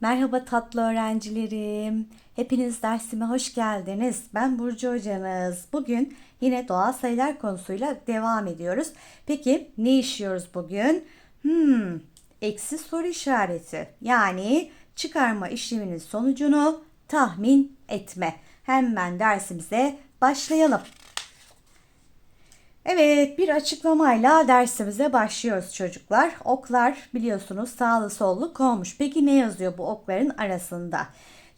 Merhaba tatlı öğrencilerim. Hepiniz dersime hoş geldiniz. Ben Burcu hocanız. Bugün yine doğal sayılar konusuyla devam ediyoruz. Peki ne işliyoruz bugün? Hmm, eksi soru işareti. Yani çıkarma işleminin sonucunu tahmin etme. Hemen dersimize başlayalım. Evet bir açıklamayla dersimize başlıyoruz çocuklar. Oklar biliyorsunuz sağlı sollu konmuş. Peki ne yazıyor bu okların arasında?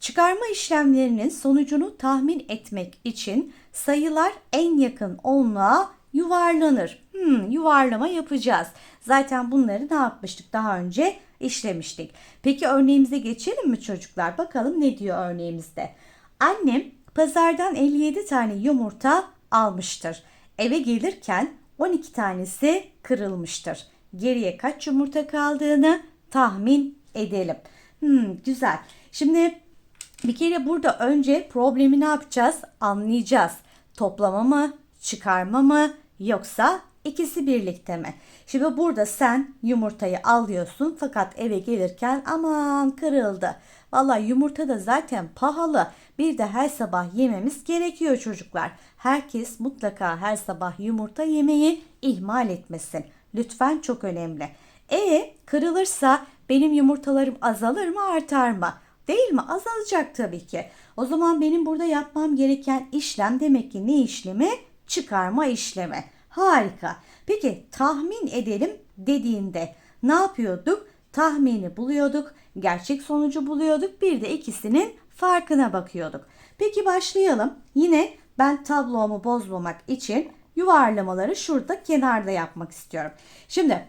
Çıkarma işlemlerinin sonucunu tahmin etmek için sayılar en yakın onluğa yuvarlanır. Hmm, yuvarlama yapacağız. Zaten bunları ne yapmıştık daha önce işlemiştik. Peki örneğimize geçelim mi çocuklar? Bakalım ne diyor örneğimizde. Annem pazardan 57 tane yumurta almıştır. Eve gelirken 12 tanesi kırılmıştır. Geriye kaç yumurta kaldığını tahmin edelim. Hmm, güzel. Şimdi bir kere burada önce problemi ne yapacağız? Anlayacağız. Toplama mı, çıkarma mı yoksa ikisi birlikte mi? Şimdi burada sen yumurtayı alıyorsun fakat eve gelirken aman kırıldı. Valla yumurta da zaten pahalı. Bir de her sabah yememiz gerekiyor çocuklar. Herkes mutlaka her sabah yumurta yemeyi ihmal etmesin. Lütfen çok önemli. E kırılırsa benim yumurtalarım azalır mı artar mı? Değil mi? Azalacak tabii ki. O zaman benim burada yapmam gereken işlem demek ki ne işlemi? Çıkarma işlemi. Harika. Peki tahmin edelim dediğinde ne yapıyorduk? Tahmini buluyorduk, gerçek sonucu buluyorduk. Bir de ikisinin farkına bakıyorduk. Peki başlayalım. Yine ben tablomu bozmamak için yuvarlamaları şurada kenarda yapmak istiyorum. Şimdi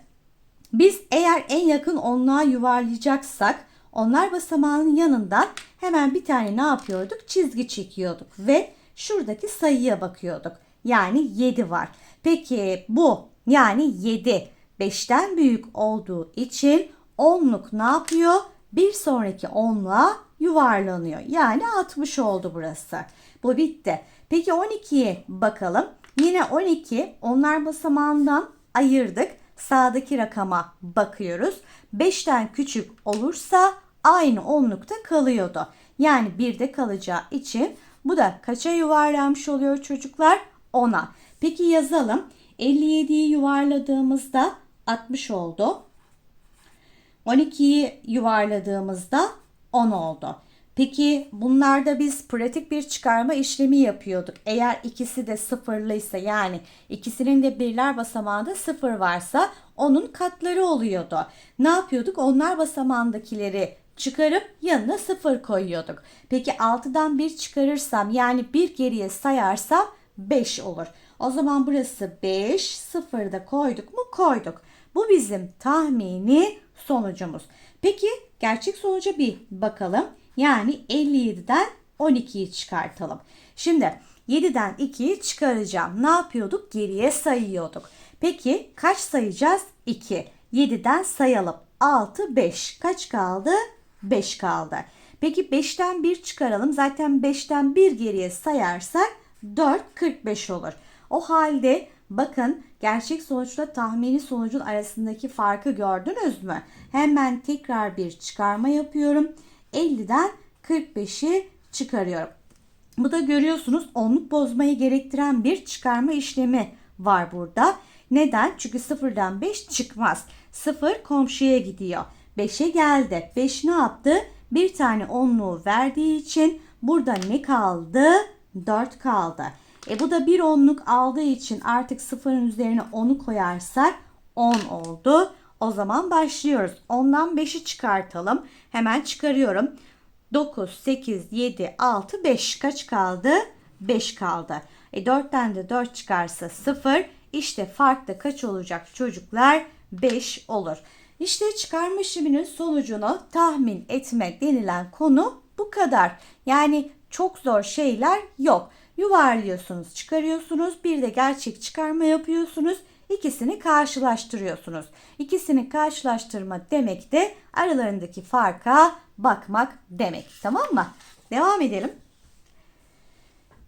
biz eğer en yakın onluğa yuvarlayacaksak onlar basamağının yanından hemen bir tane ne yapıyorduk? Çizgi çekiyorduk ve şuradaki sayıya bakıyorduk. Yani 7 var. Peki bu yani 7 5'ten büyük olduğu için onluk ne yapıyor? Bir sonraki onluğa yuvarlanıyor. Yani 60 oldu burası. Bu bitti. Peki 12'ye bakalım. Yine 12 onlar basamağından ayırdık. Sağdaki rakama bakıyoruz. 5'ten küçük olursa aynı onlukta kalıyordu. Yani 1'de kalacağı için bu da kaça yuvarlanmış oluyor çocuklar? 10'a. Peki yazalım. 57'yi yuvarladığımızda 60 oldu. 12'yi yuvarladığımızda 10 oldu. Peki bunlarda biz pratik bir çıkarma işlemi yapıyorduk. Eğer ikisi de sıfırlıysa yani ikisinin de birler basamağında sıfır varsa onun katları oluyordu. Ne yapıyorduk? Onlar basamağındakileri çıkarıp yanına sıfır koyuyorduk. Peki 6'dan 1 çıkarırsam yani bir geriye sayarsam 5 olur. O zaman burası 5, sıfırda koyduk mu? Koyduk. Bu bizim tahmini sonucumuz. Peki gerçek sonuca bir bakalım. Yani 57'den 12'yi çıkartalım. Şimdi 7'den 2'yi çıkaracağım. Ne yapıyorduk? Geriye sayıyorduk. Peki kaç sayacağız? 2. 7'den sayalım. 6, 5. Kaç kaldı? 5 kaldı. Peki 5'ten 1 çıkaralım. Zaten 5'ten 1 geriye sayarsak 4, 45 olur. O halde bakın gerçek sonuçla tahmini sonucun arasındaki farkı gördünüz mü? Hemen tekrar bir çıkarma yapıyorum. 50'den 45'i çıkarıyorum. Bu da görüyorsunuz onluk bozmayı gerektiren bir çıkarma işlemi var burada. Neden? Çünkü sıfırdan 5 çıkmaz. 0 komşuya gidiyor. 5'e geldi. 5 ne yaptı? Bir tane onluğu verdiği için burada ne kaldı? 4 kaldı. E bu da bir onluk aldığı için artık sıfırın üzerine 10'u koyarsak 10 oldu. O zaman başlıyoruz. 10'dan 5'i çıkartalım. Hemen çıkarıyorum. 9, 8, 7, 6, 5 kaç kaldı? 5 kaldı. E 4'ten de 4 çıkarsa 0. İşte fark da kaç olacak çocuklar? 5 olur. İşte çıkarma işleminin sonucunu tahmin etme denilen konu bu kadar. Yani çok zor şeyler yok. Yuvarlıyorsunuz, çıkarıyorsunuz. Bir de gerçek çıkarma yapıyorsunuz. İkisini karşılaştırıyorsunuz. İkisini karşılaştırma demek de aralarındaki farka bakmak demek. Tamam mı? Devam edelim.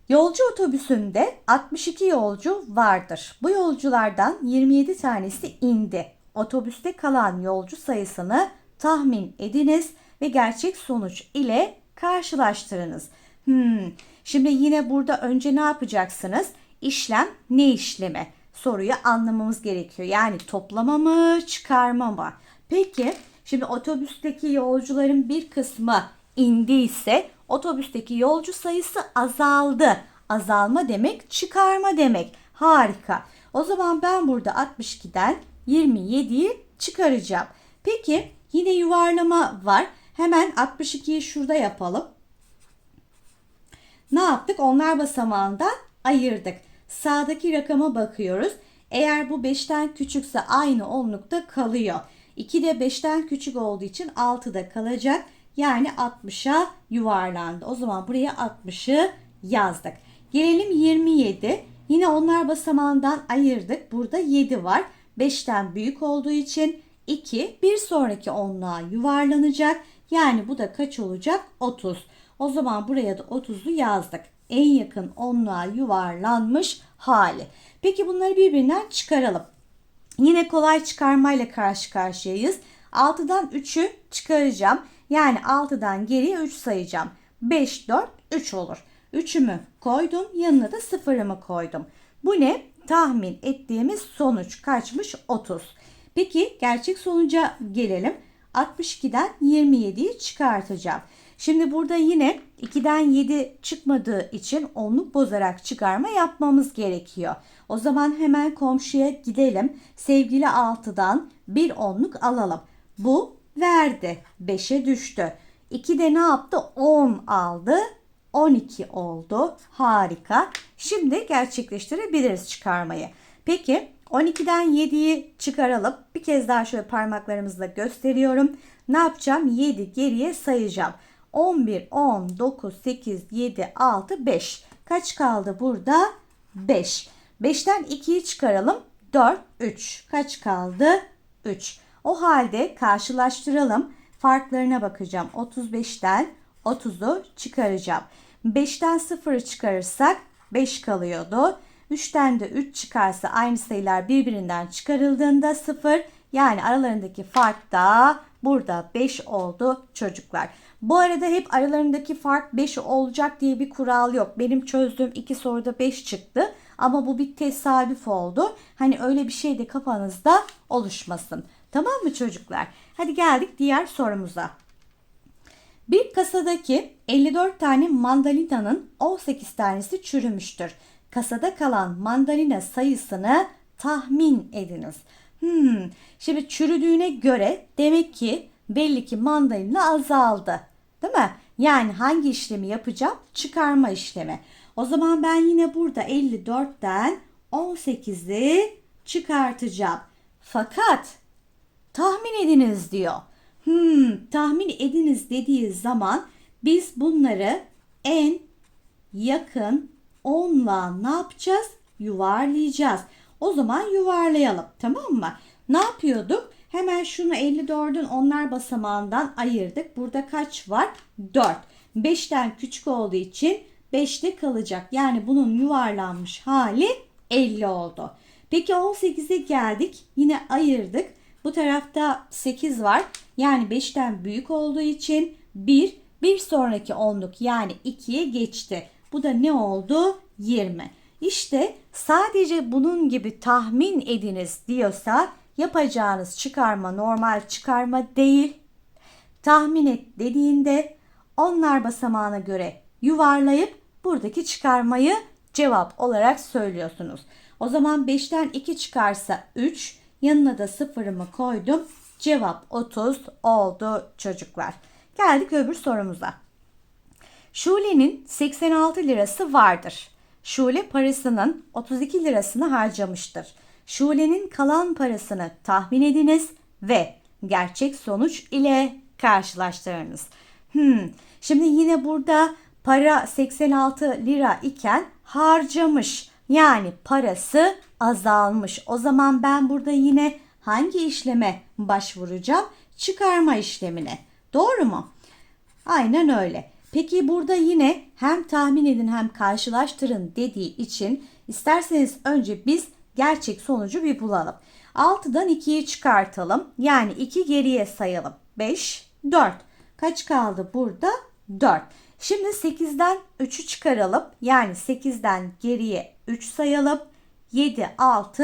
Yolcu otobüsünde 62 yolcu vardır. Bu yolculardan 27 tanesi indi. Otobüste kalan yolcu sayısını tahmin ediniz ve gerçek sonuç ile karşılaştırınız. Hmm. Şimdi yine burada önce ne yapacaksınız? İşlem ne işlemi? Soruyu anlamamız gerekiyor. Yani toplama mı, çıkarma mı? Peki şimdi otobüsteki yolcuların bir kısmı indiyse otobüsteki yolcu sayısı azaldı. Azalma demek çıkarma demek. Harika. O zaman ben burada 62'den 27'yi çıkaracağım. Peki yine yuvarlama var. Hemen 62'yi şurada yapalım. Ne yaptık? Onlar basamağından ayırdık. Sağdaki rakama bakıyoruz. Eğer bu 5'ten küçükse aynı onlukta kalıyor. 2 de 5'ten küçük olduğu için 6'da kalacak. Yani 60'a yuvarlandı. O zaman buraya 60'ı yazdık. Gelelim 27. Yine onlar basamağından ayırdık. Burada 7 var. 5'ten büyük olduğu için 2 bir sonraki onluğa yuvarlanacak. Yani bu da kaç olacak? 30. O zaman buraya da 30'u yazdık. En yakın onluğa yuvarlanmış hali. Peki bunları birbirinden çıkaralım. Yine kolay çıkarmayla karşı karşıyayız. 6'dan 3'ü çıkaracağım. Yani 6'dan geriye 3 sayacağım. 5, 4, 3 olur. 3'ümü koydum. Yanına da 0'ımı koydum. Bu ne? Tahmin ettiğimiz sonuç kaçmış? 30. Peki gerçek sonuca gelelim. 62'den 27'yi çıkartacağım. Şimdi burada yine 2'den 7 çıkmadığı için onluk bozarak çıkarma yapmamız gerekiyor. O zaman hemen komşuya gidelim. Sevgili 6'dan bir onluk alalım. Bu verdi. 5'e düştü. 2 de ne yaptı? 10 aldı. 12 oldu. Harika. Şimdi gerçekleştirebiliriz çıkarmayı. Peki 12'den 7'yi çıkaralım. Bir kez daha şöyle parmaklarımızla gösteriyorum. Ne yapacağım? 7 geriye sayacağım. 11, 10, 9, 8, 7, 6, 5. Kaç kaldı burada? 5. 5'ten 2'yi çıkaralım. 4, 3. Kaç kaldı? 3. O halde karşılaştıralım. Farklarına bakacağım. 35'ten 30'u çıkaracağım. 5'ten 0'ı çıkarırsak 5 kalıyordu. 3'ten de 3 çıkarsa aynı sayılar birbirinden çıkarıldığında 0 yani aralarındaki fark da burada 5 oldu çocuklar. Bu arada hep aralarındaki fark 5 olacak diye bir kural yok. Benim çözdüğüm iki soruda 5 çıktı ama bu bir tesadüf oldu. Hani öyle bir şey de kafanızda oluşmasın. Tamam mı çocuklar? Hadi geldik diğer sorumuza. Bir kasadaki 54 tane mandalina'nın 18 tanesi çürümüştür. Kasada kalan mandalina sayısını tahmin ediniz. Hmm, şimdi çürüdüğüne göre demek ki belli ki mandalina azaldı. Değil mi? Yani hangi işlemi yapacağım? Çıkarma işlemi. O zaman ben yine burada 54'ten 18'i çıkartacağım. Fakat tahmin ediniz diyor. Hmm, tahmin ediniz dediği zaman biz bunları en yakın onla ne yapacağız? Yuvarlayacağız. O zaman yuvarlayalım tamam mı? Ne yapıyorduk? Hemen şunu 54'ün onlar basamağından ayırdık. Burada kaç var? 4. 5'ten küçük olduğu için 5'te kalacak. Yani bunun yuvarlanmış hali 50 oldu. Peki 18'e geldik. Yine ayırdık. Bu tarafta 8 var. Yani 5'ten büyük olduğu için 1 bir sonraki onluk yani 2'ye geçti. Bu da ne oldu? 20. İşte sadece bunun gibi tahmin ediniz diyorsa yapacağınız çıkarma normal çıkarma değil. Tahmin et dediğinde onlar basamağına göre yuvarlayıp buradaki çıkarmayı cevap olarak söylüyorsunuz. O zaman 5'ten 2 çıkarsa 3, yanına da sıfırımı koydum. Cevap 30 oldu çocuklar. Geldik öbür sorumuza. Şule'nin 86 lirası vardır. Şule parasının 32 lirasını harcamıştır. Şule'nin kalan parasını tahmin ediniz ve gerçek sonuç ile karşılaştırınız. Hmm, şimdi yine burada para 86 lira iken harcamış. Yani parası azalmış. O zaman ben burada yine hangi işleme başvuracağım? Çıkarma işlemine. Doğru mu? Aynen öyle. Peki burada yine hem tahmin edin hem karşılaştırın dediği için isterseniz önce biz gerçek sonucu bir bulalım. 6'dan 2'yi çıkartalım. Yani 2 geriye sayalım. 5, 4. Kaç kaldı burada? 4. Şimdi 8'den 3'ü çıkaralım. Yani 8'den geriye 3 sayalım. 7, 6,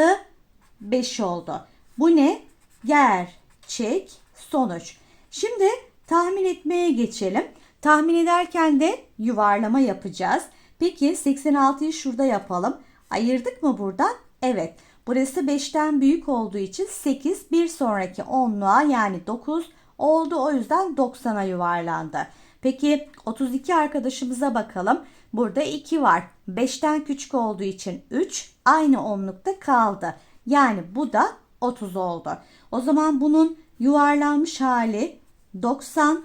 5 oldu. Bu ne? Gerçek sonuç. Şimdi tahmin etmeye geçelim. Tahmin ederken de yuvarlama yapacağız. Peki 86'yı şurada yapalım. Ayırdık mı buradan? Evet. Burası 5'ten büyük olduğu için 8 bir sonraki 10'luğa yani 9 oldu. O yüzden 90'a yuvarlandı. Peki 32 arkadaşımıza bakalım. Burada 2 var. 5'ten küçük olduğu için 3 aynı onlukta kaldı. Yani bu da 30 oldu. O zaman bunun yuvarlanmış hali 90.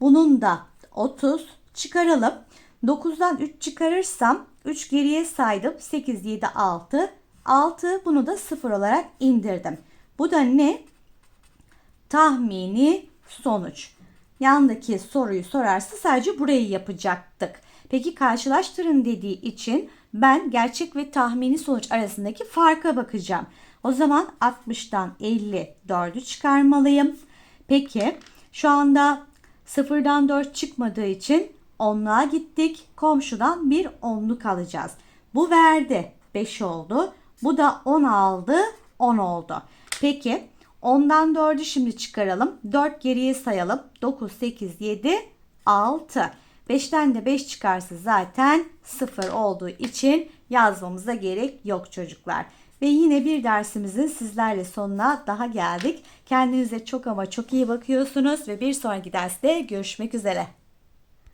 Bunun da 30 çıkaralım. 9'dan 3 çıkarırsam 3 geriye saydım. 8, 7, 6. 6 bunu da 0 olarak indirdim. Bu da ne? Tahmini sonuç. Yandaki soruyu sorarsa sadece burayı yapacaktık. Peki karşılaştırın dediği için ben gerçek ve tahmini sonuç arasındaki farka bakacağım. O zaman 60'tan 54'ü çıkarmalıyım. Peki şu anda sıfırdan 4 çıkmadığı için onluğa gittik. Komşudan bir onluk alacağız. Bu verdi 5 oldu. Bu da 10 aldı 10 oldu. Peki 10'dan 4'ü şimdi çıkaralım. 4 geriye sayalım. 9, 8, 7, 6. 5'ten de 5 çıkarsa zaten 0 olduğu için yazmamıza gerek yok çocuklar. Ve yine bir dersimizin sizlerle sonuna daha geldik. Kendinize çok ama çok iyi bakıyorsunuz ve bir sonraki derste görüşmek üzere.